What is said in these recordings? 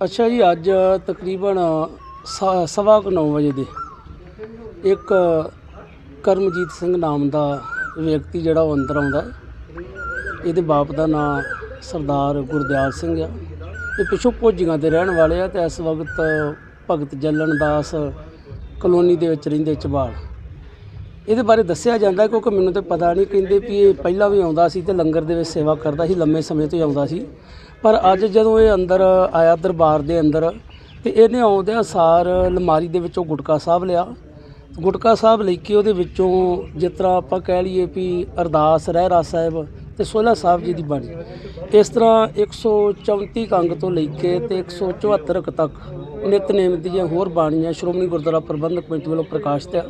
ਅੱਛਾ ਜੀ, ਅੱਜ ਤਕਰੀਬਨ ਸ- ਸਵਾ ਕੁ ਨੌ ਵਜੇ ਦੇ ਇੱਕ ਕਰਮਜੀਤ ਸਿੰਘ ਨਾਮ ਦਾ ਵਿਅਕਤੀ ਜਿਹੜਾ ਉਹ ਅੰਦਰ ਆਉਂਦਾ ਹੈ। ਇਹਦੇ ਬਾਪ ਦਾ ਨਾਮ ਸਰਦਾਰ ਗੁਰਦਿਆਲ ਸਿੰਘ ਆ ਇਹ ਪਿਛੋਂ ਭੋਜੀਆਂ ਦੇ ਰਹਿਣ ਵਾਲੇ ਆ ਤੇ ਇਸ ਵਕਤ ਭਗਤ ਜੱਲਣ ਦਾਸ ਕਲੋਨੀ ਦੇ ਵਿੱਚ ਰਹਿੰਦੇ ਚਬਾਲ ਇਹਦੇ ਬਾਰੇ ਦੱਸਿਆ ਜਾਂਦਾ ਕਿਉਂਕਿ ਮੈਨੂੰ ਤਾਂ ਪਤਾ ਨਹੀਂ, ਕਹਿੰਦੇ ਵੀ ਇਹ ਪਹਿਲਾਂ ਵੀ ਆਉਂਦਾ ਸੀ ਤੇ ਲੰਗਰ ਦੇ ਵਿੱਚ ਸੇਵਾ ਕਰਦਾ ਸੀ, ਲੰਮੇ ਸਮੇਂ ਤੋਂ ਹੀ ਆਉਂਦਾ ਸੀ। ਪਰ ਅੱਜ ਜਦੋਂ ਇਹ ਅੰਦਰ ਆਇਆ, ਦਰਬਾਰ ਦੇ ਅੰਦਰ, ਤੇ ਇਹਨੇ ਆਉਂਦਿਆਂ ਸਾਰ ਅਲਮਾਰੀ ਦੇ ਵਿੱਚੋਂ ਗੁਟਕਾ ਸਾਹਿਬ ਲਿਆ। ਗੁਟਕਾ ਸਾਹਿਬ ਲੈ ਕੇ ਉਹਦੇ ਵਿੱਚੋਂ ਜਿਸ ਤਰ੍ਹਾਂ ਆਪਾਂ ਕਹਿ ਲਈਏ ਵੀ ਅਰਦਾਸ ਰਹਿਰਾ ਸਾਹਿਬ ਤੇ ਸੋਲਾ ਸਾਹਿਬ ਜੀ ਦੀ ਬਾਣੀ। ਇਸ ਤਰ੍ਹਾਂ 134 ਕੰਗ ਤੋਂ ਲੈ ਕੇ ਤੇ 174 ਕੁ ਤੱਕ ਨਿਤਨੇਮ ਦੀਆਂ ਹੋਰ ਬਾਣੀਆਂ ਸ਼੍ਰੋਮਣੀ ਗੁਰਦੁਆਰਾ ਪ੍ਰਬੰਧਕ ਕਮੇਟੀ ਵੱਲੋਂ ਪ੍ਰਕਾਸ਼ਿਤ ਆ।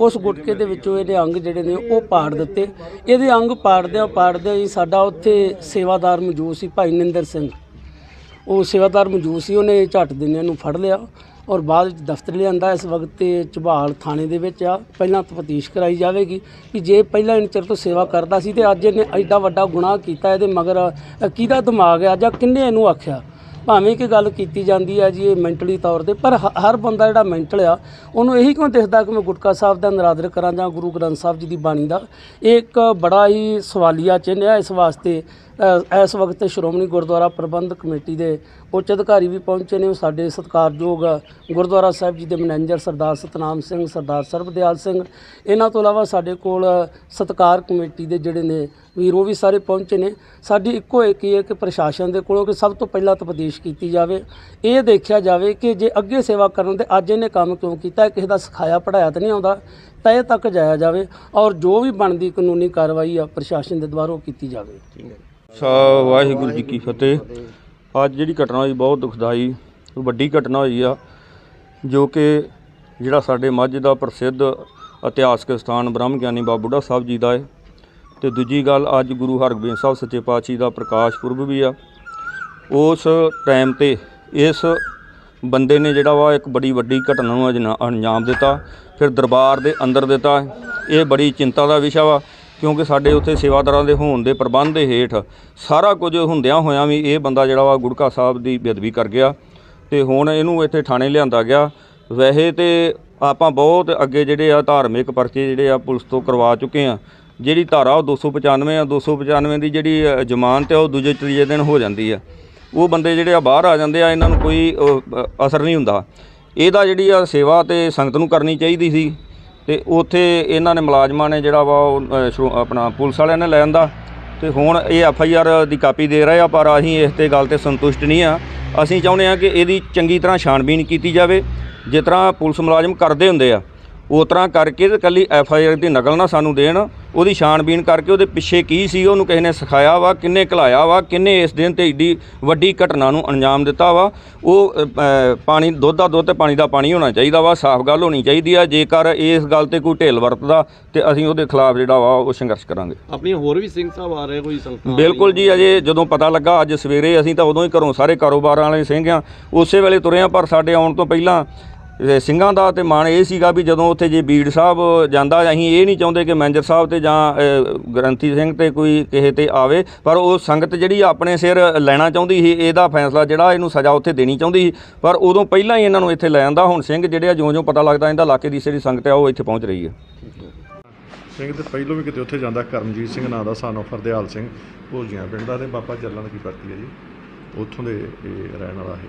ਉਸ ਗੁਟਕੇ ਦੇ ਵਿੱਚੋਂ ਇਹਦੇ ਅੰਗ ਜਿਹੜੇ ਨੇ ਉਹ ਪਾੜ ਦਿੱਤੇ। ਇਹਦੇ ਅੰਗ ਪਾੜਦਿਆਂ ਪਾੜਦਿਆਂ ਹੀ ਸਾਡਾ ਉੱਥੇ ਸੇਵਾਦਾਰ ਮੌਜੂਦ ਸੀ ਭਾਈ ਨਿੰਦਰ ਸਿੰਘ। ਉਹ ਸੇਵਾਦਾਰ ਮੌਜੂਦ ਸੀ, ਉਹਨੇ ਝੱਟ ਦਿਨਿਆਂ ਨੂੰ ਫੜ ਲਿਆ। ਔਰ ਬਾਅਦ ਵਿੱਚ ਦਫ਼ਤਰ ਲਿਆਂਦਾ, ਇਸ ਵਕਤ ਤੇ ਝਬਾਲ ਥਾਣੇ ਦੇ ਵਿੱਚ ਆ। ਪਹਿਲਾਂ ਤਫਤੀਸ਼ ਕਰਾਈ ਜਾਵੇਗੀ ਕਿ ਜੇ ਪਹਿਲਾਂ ਇਨ ਚਿਰ ਤੋਂ ਸੇਵਾ ਕਰਦਾ ਸੀ ਤੇ ਅੱਜ ਇਹਨੇ ਐਡਾ ਵੱਡਾ ਗੁਨਾਹ ਕੀਤਾ ਇਹਦੇ ਮਗਰ ਕਿਹਦਾ ਦਿਮਾਗ ਆ ਜਾਂ ਕਿੰਨੇ ਇਹਨੂੰ ਆਖਿਆ? ਭਾਵੇਂ ਕਿ ਗੱਲ ਕੀਤੀ ਜਾਂਦੀ ਹੈ ਜੀ ਇਹ ਮੈਂਟਲੀ ਤੌਰ ਤੇ, ਪਰ ਹਰ ਬੰਦਾ ਜਿਹੜਾ ਮੈਂਟਲ ਆ, ਉਹਨੂੰ ਇਹੀ ਕਿਉਂ ਦਿਖਦਾ ਕਿ ਮੈਂ ਗੁਟਕਾ ਸਾਹਿਬ ਦਾ ਨਰਾਦਰ ਕਰਾਂ ਜਾਂ ਗੁਰੂ ਗ੍ਰੰਥ ਸਾਹਿਬ ਜੀ ਦੀ ਬਾਣੀ ਦਾ? ਇਹ ਇੱਕ ਬੜਾ ਹੀ ਸਵਾਲੀਆ ਚਿੰਨ੍ਹ ਹੈ ਇਸ ਵਾਸਤੇ ਇਸ ਵਕਤ ਸ਼੍ਰੋਮਣੀ ਗੁਰਦੁਆਰਾ ਪ੍ਰਬੰਧਕ ਕਮੇਟੀ ਦੇ ਉੱਚ ਅਧਿਕਾਰੀ ਵੀ ਪਹੁੰਚੇ ਨੇ। ਉਹ ਸਾਡੇ ਸਤਿਕਾਰਯੋਗ ਗੁਰਦੁਆਰਾ ਸਾਹਿਬ ਜੀ ਦੇ ਮੈਨੇਜਰ ਸਰਦਾਰ ਸਤਨਾਮ ਸਿੰਘ, ਸਰਦਾਰ ਸਰਬਦਿਆਲ ਸਿੰਘ। ਇਹਨਾਂ ਤੋਂ ਇਲਾਵਾ ਸਾਡੇ ਕੋਲ ਸਤਕਾਰ ਕਮੇਟੀ ਦੇ ਜਿਹੜੇ ਨੇ ਵੀਰ, ਉਹ ਵੀ ਸਾਰੇ ਪਹੁੰਚੇ ਨੇ। ਸਾਡੀ ਇੱਕੋ ਇੱਕ ਹੀ ਹੈ ਕਿ ਪ੍ਰਸ਼ਾਸਨ ਦੇ ਕੋਲੋਂ ਕਿ ਸਭ ਤੋਂ ਪਹਿਲਾਂ ਤਪਦੀਸ਼ ਕੀਤੀ ਜਾਵੇ। ਇਹ ਦੇਖਿਆ ਜਾਵੇ ਕਿ ਜੇ ਅੱਗੇ ਸੇਵਾ ਕਰਨ ਤੇ ਅੱਜ ਇਹਨੇ ਕੰਮ ਕਿਉਂ ਕੀਤਾ ਕਿਸੇ ਦਾ ਸਿਖਾਇਆ ਪੜਾਇਆ ਤਾਂ ਨਹੀਂ ਆਉਂਦਾ, ਤੈ ਤੱਕ ਜਾਇਆ ਜਾਵੇ। ਔਰ ਜੋ ਵੀ ਬਣਦੀ ਕਾਨੂੰਨੀ ਕਾਰਵਾਈ ਆ ਪ੍ਰਸ਼ਾਸਨ ਦੇ ਦੁਆਰਾ ਉਹ ਕੀਤੀ ਜਾਵੇ। ਸਾ ਵਾਹਿਗੁਰੂ ਜੀ ਕੀ ਫਤਿਹ। ਅੱਜ ਜਿਹੜੀ ਘਟਨਾ ਹੋਈ ਬਹੁਤ ਦੁਖਦਾਈ, ਵੱਡੀ ਘਟਨਾ ਹੋਈ ਆ, ਜੋ ਕਿ ਜਿਹੜਾ ਸਾਡੇ ਮੱਝ ਦਾ ਪ੍ਰਸਿੱਧ ਇਤਿਹਾਸਕ ਸਥਾਨ ਬ੍ਰਹਮ ਗਿਆਨੀ ਬਾਬਾ ਬੁੱਢਾ ਸਾਹਿਬ ਜੀ ਦਾ ਹੈ ਤੇ ਦੂਜੀ ਗੱਲ, ਅੱਜ ਗੁਰੂ ਹਰਗੋਬਿੰਦ ਸਾਹਿਬ ਸੱਚੇ ਪਾਤਸ਼ਾਹ ਦਾ ਪ੍ਰਕਾਸ਼ ਪੁਰਬ ਵੀ ਆ। ਉਸ ਟਾਈਮ ਤੇ ਇਸ ਬੰਦੇ ਨੇ ਜਿਹੜਾ ਵਾ ਇੱਕ ਬੜੀ ਵੱਡੀ ਘਟਨਾ ਨੂੰ ਅਜਨਾ- ਅੰਜਾਮ ਦਿੱਤਾ, ਫਿਰ ਦਰਬਾਰ ਦੇ ਅੰਦਰ ਦਿੱਤਾ। ਇਹ ਬੜੀ ਚਿੰਤਾ ਦਾ ਵਿਸ਼ਾ ਵਾ। ਕਿਉਂਕਿ ਸਾਡੇ ਉੱਥੇ ਸੇਵਾਦਾਰਾਂ ਦੇ ਹੋਣ ਦੇ ਪ੍ਰਬੰਧ ਦੇ ਹੇਠ ਸਾਰਾ ਕੁਝ ਹੁੰਦਿਆਂ ਹੋਇਆਂ ਵੀ ਇਹ ਬੰਦਾ ਜਿਹੜਾ ਵਾ ਗੁੜਕਾ ਸਾਹਿਬ ਦੀ ਬੇਅਦਬੀ ਕਰ ਗਿਆ ਤੇ ਹੁਣ ਇਹਨੂੰ ਇੱਥੇ ਥਾਣੇ ਲਿਆਂਦਾ ਗਿਆ। ਵੈਸੇ ਤੇ ਆਪਾਂ ਬਹੁਤ ਅੱਗੇ ਜਿਹੜੇ ਆ ਧਾਰਮਿਕ ਪਰਚੇ ਜਿਹੜੇ ਆ ਪੁਲਿਸ ਤੋਂ ਕਰਵਾ ਚੁੱਕੇ ਆ। ਜਿਹੜੀ ਧਾਰਾ ਉਹ 295 ਆ 295 ਦੀ ਜਿਹੜੀ ਜ਼ਮਾਨਤ ਹੈ ਉਹ ਦੂਜੇ ਤੀਜੇ ਦਿਨ ਹੋ ਜਾਂਦੀ ਆ। ਉਹ ਬੰਦੇ ਜਿਹੜੇ ਆ ਬਾਹਰ ਆ ਜਾਂਦੇ ਆ, ਇਹਨਾਂ ਨੂੰ ਕੋਈ ਅਸਰ ਨਹੀਂ ਹੁੰਦਾ। ਇਹਦਾ ਜਿਹੜੀ ਆ ਸੇਵਾ ਤੇ ਸੰਗਤ ਨੂੰ ਕਰਨੀ ਚਾਹੀਦੀ ਸੀ। ਤੇ ਉੱਥੇ ਇਹਨਾਂ ਨੇ ਮੁਲਾਜ਼ਮਾਂ ਨੇ ਜਿਹੜਾ ਵਾ ਉਹ, ਅ, ਆਪਣਾ ਪੁਲਿਸ ਵਾਲਿਆਂ ਨੇ ਲੈ ਆਂਦਾ। ਤੇ ਹੁਣ ਇਹ ਐਫ ਆਈ ਆਰ ਦੀ ਕਾਪੀ ਦੇ ਰਹੇ ਆ ਪਰ ਅਸੀਂ ਇਸ ਤੇ ਗੱਲ ਤੇ ਸੰਤੁਸ਼ਟ ਨਹੀਂ ਆ। ਅਸੀਂ ਚਾਹੁੰਦੇ ਆ ਕਿ ਇਹਦੀ ਚੰਗੀ ਤਰ੍ਹਾਂ ਛਾਣਬੀਨ ਕੀਤੀ ਜਾਵੇ। ਜਿਸ ਤਰ੍ਹਾਂ ਪੁਲਿਸ ਮੁਲਾਜ਼ਮ ਕਰਦੇ ਹੁੰਦੇ ਆ। ਉਸ ਤਰ੍ਹਾਂ ਕਰਕੇ ਤੇ ਕੱਲੀ ਐਫ ਆਈ ਆਰ ਦੀ ਨਕਲ ਨਾ ਸਾਨੂੰ ਦੇਣ ਉਹਦੀ ਛਾਣਬੀਨ ਕਰਕੇ ਉਹਦੇ ਪਿੱਛੇ ਕੀ ਸੀ ਉਹਨੂੰ ਕਿਸੇ ਨੇ ਸਿਖਾਇਆ ਵਾ ਕਿੰਨੇ ਘਲਾਇਆ ਵਾ ਕਿੰਨੇ ਇਸ ਦਿਨ ਤੇ ਏਡੀ ਵੱਡੀ ਘਟਨਾ ਨੂੰ ਅੰਜਾਮ ਦਿੱਤਾ ਵਾ। ਉਹ ਪਾਣੀ ਦੁੱਧ ਦਾ ਦੁੱਧ ਤੇ ਪਾਣੀ ਦਾ ਪਾਣੀ ਹੋਣਾ ਚਾਹੀਦਾ ਵਾ ਸਾਫ਼ ਗੱਲ ਹੋਣੀ ਚਾਹੀਦੀ ਆ ਜੇਕਰ ਇਸ ਗੱਲ ਤੇ ਕੋਈ ਢਿੱਲ ਵਰਤਦਾ ਤੇ ਅਸੀਂ ਉਹਦੇ ਖਿਲਾਫ ਜਿਹੜਾ ਵਾ ਉਹ ਸੰਘਰਸ਼ ਕਰਾਂਗੇ। ਆਪਣੀਆਂ ਹੋਰ ਵੀ ਸਿੰਘ ਸਾਹਿਬ ਆ ਰਹੇ ਕੋਈ ਸੰਗਤਾਂ ਬਿਲਕੁਲ ਜੀ ਅਜੇ ਜਦੋਂ ਪਤਾ ਲੱਗਾ ਅੱਜ ਸਵੇਰੇ ਅਸੀਂ ਤਾਂ ਉਦੋਂ ਹੀ ਘਰੋਂ ਸਾਰੇ ਕਾਰੋਬਾਰਾਂ ਵਾਲੇ ਸਿੰਘ ਆ। ਉਸੇ ਵੇਲੇ ਤੁਰੇ ਆ ਪਰ ਸਾਡੇ ਆਉਣ ਤੋਂ ਪਹਿਲਾਂ ਸਿੰਘਾਂ ਦਾ ਤੇ ਮਾਣ ਇਹ ਸੀਗਾ ਵੀ ਜਦੋਂ ਉੱਥੇ ਜੇ ਬੀੜ ਸਾਹਿਬ ਜਾਂਦਾ, ਅਸੀਂ ਇਹ ਨਹੀਂ ਚਾਹੁੰਦੇ ਕਿ ਮੈਨੇਜਰ ਸਾਹਿਬ ਤੇ ਜਾਂ ਗ੍ਰੰਥੀ ਸਿੰਘ ਤੇ ਕੋਈ ਕਿਸੇ ਤੇ ਆਵੇ, ਪਰ ਉਹ ਸੰਗਤ ਜਿਹੜੀ ਆਪਣੇ ਸਿਰ ਲੈਣਾ ਚਾਹੁੰਦੀ ਸੀ, ਇਹਦਾ ਫੈਸਲਾ ਜਿਹੜਾ ਇਹਨੂੰ ਸਜ਼ਾ ਉੱਥੇ ਦੇਣੀ ਚਾਹੁੰਦੀ ਸੀ। ਪਰ ਉਦੋਂ ਪਹਿਲਾਂ ਹੀ ਇਹਨਾਂ ਨੂੰ ਇੱਥੇ ਲੈ ਆਂਦਾ ਹੁਣ ਸਿੰਘ, ਜਿਹੜੇ ਆ ਜਿਉਂ-ਜਿਉਂ ਪਤਾ ਲੱਗਦਾ ਇਹਦਾ ਇਲਾਕੇ ਦੀ ਜਿਹੜੀ ਸੰਗਤ ਆ, ਉਹ ਇੱਥੇ ਪਹੁੰਚ ਰਹੀ ਹੈ ਸਿੰਘ ਤੇ ਪਹਿਲੋਂ ਵੀ ਕਿਤੇ ਉੱਥੇ ਜਾਂਦਾ, ਕਰਮਜੀਤ ਸਿੰਘ ਨਾਂ ਦਾ ਸਾਨੂੰ ਫਰਦਿਆਲ ਸਿੰਘ, ਭੋਜੀਆਂ ਪਿੰਡ ਦਾ ਤੇ ਬਾਬਾ ਚੱਲਣ ਦੀ ਪਰਤੀ ਹੈ ਜੀ। ਉੱਥੋਂ ਦੇ ਰਹਿਣ ਵਾਲਾ ਹੈ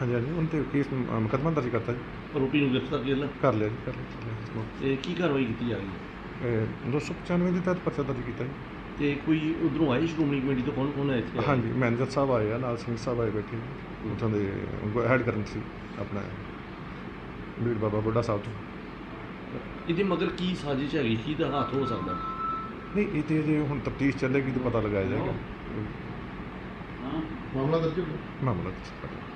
ਹਾਂਜੀ ਹਾਂਜੀ। ਉਹਨਾਂ ਤੇ ਕੇਸ ਅ, ਮੁਕੱਦਮਾ ਦਰਜ ਕਰਤਾ ਜੀ। ਆਰੋਪੀ ਨੂੰ ਗ੍ਰਿਫਤਾਰ ਕਰ ਲਿਆ ਕਰ ਲਿਆ ਜੀ ਕਰ ਲਿਆ, ਕਰ ਲਿਆ ਤੇ ਕੀ ਕਾਰਵਾਈ ਕੀਤੀ ਜਾ ਰਹੀ ਹੈ? ਇਹ 295 ਦੇ ਤਹਿਤ ਪਰਚਾ ਦਰਜ ਕੀਤਾ ਜੀ। ਤੇ ਕੋਈ ਉਧਰੋਂ ਆਏ ਸ਼੍ਰੋਮਣੀ ਕਮੇਟੀ ਤੋਂ? ਕੌਣ ਕੌਣ ਆਇਆ ਇੱਥੇ? ਹਾਂਜੀ ਮੈਨੇਜਰ ਸਾਹਿਬ ਆਏ ਆ ਨਾਲ ਸਿੰਘ ਸਾਹਿਬ ਆਏ ਬੈਠੇ ਨੇ। ਉੱਥੋਂ ਦੇ ਹੈਡ ਕਰਨ ਸੀ ਆਪਣਾ ਬੀੜ ਬਾਬਾ ਬੁੱਢਾ ਸਾਹਿਬ ਤੋਂ। ਇਹਦੇ ਮਗਰ ਕੀ ਸਾਜ਼ਿਸ਼ ਹੈਗੀ? ਕੀ ਦਾ ਹੱਥ ਹੋ ਸਕਦਾ? ਨਹੀਂ ਇਹ ਤੇ ਜੇ ਹੁਣ ਤਫਤੀਸ਼ ਚੱਲੇਗੀ ਤਾਂ ਪਤਾ ਲਗਾਇਆ ਜਾਏਗਾ। ਮਾਮਲਾ ਦਰਜ ਮਾਮਲਾ ਦਰਜ ਕਰ ਲਿਆ।